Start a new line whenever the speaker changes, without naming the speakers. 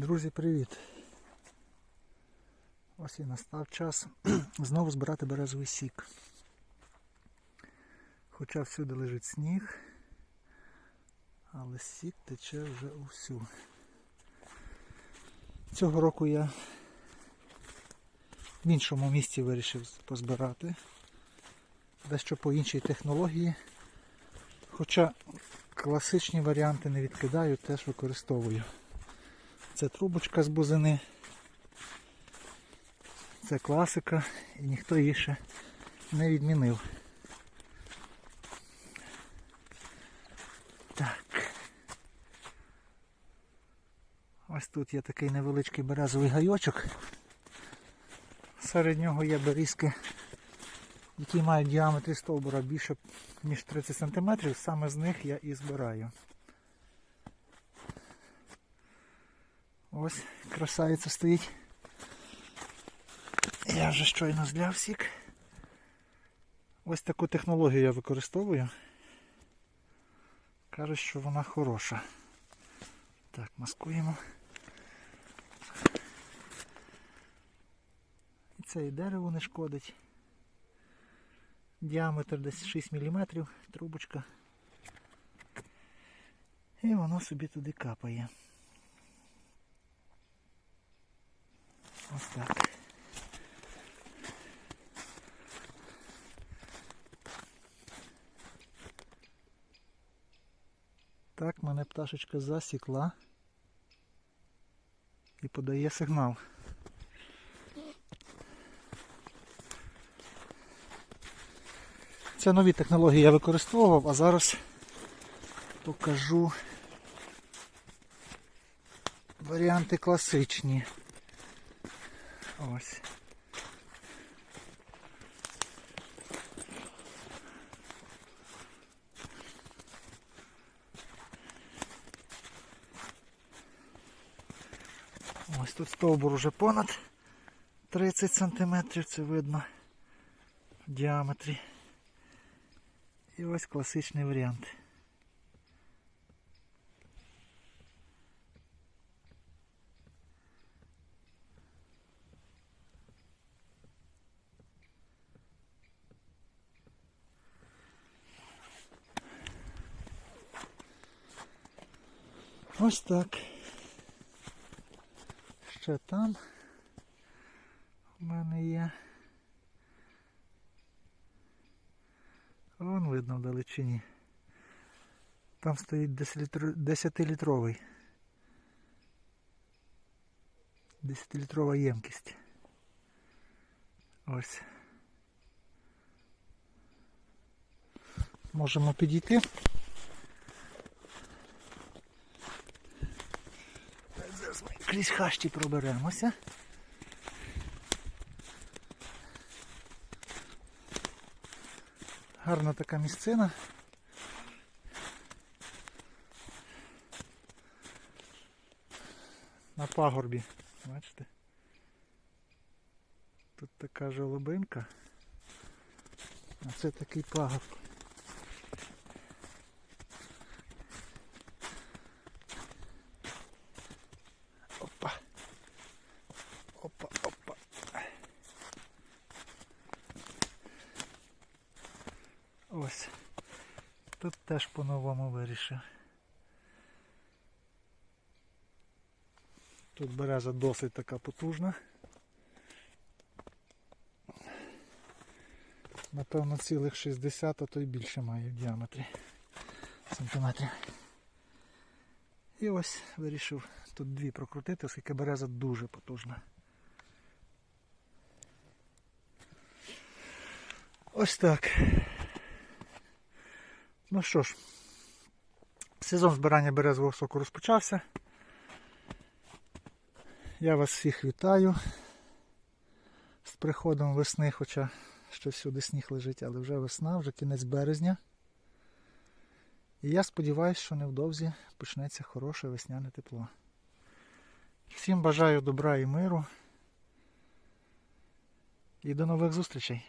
Друзі, привіт! Ось і настав час знову збирати березовий сік. Хоча всюди лежить сніг, але сік тече вже усю. Цього року я в іншому місці вирішив позбирати. Дещо по іншій технології. Хоча класичні варіанти не відкидаю, теж використовую. Це трубочка з бузини. Це класика і ніхто її ще не відмінив. Так. Ось тут є такий невеличкий березовий гайочок. Серед нього є берізки, які мають в діаметрі стовбура більше ніж 30 см. Саме з них я і збираю. Ось красавиця стоїть. Я вже щойно зляв сік. Ось таку технологію я використовую. Кажуть, що вона хороша. Так, маскуємо. І це і дерево не шкодить. Діаметр десь 6 мм, трубочка. І воно собі туди капає. Ось так. Так, мене пташечка засікла і подає сигнал. Це нові технології я використовував, а зараз покажу варіанти класичні. Ось. Ось тут стовбур уже понад 30 см, це видно в діаметрі. І ось класичний варіант. Ось так. Ще там у мене є. Вон видно в далечині. Там стоїть 10-літровий. 10-літрова ємкість. Ось. Можемо підійти. Зараз ми крізь хащі проберемося. Гарна така місцина. На пагорбі, бачите? Тут така жолобинка, а це такий пагорб. Тут теж по-новому вирішив. Тут береза досить така потужна. Напевно цілих 60, а то й більше має в діаметрі сантиметрів. І ось вирішив тут дві прокрутити, оскільки береза дуже потужна. Ось так. Ну що ж, сезон збирання березового соку розпочався. Я вас всіх вітаю з приходом весни, хоча ще всюди сніг лежить, але вже весна, вже кінець березня. І я сподіваюся, що невдовзі почнеться хороше весняне тепло. Всім бажаю добра і миру. І до нових зустрічей!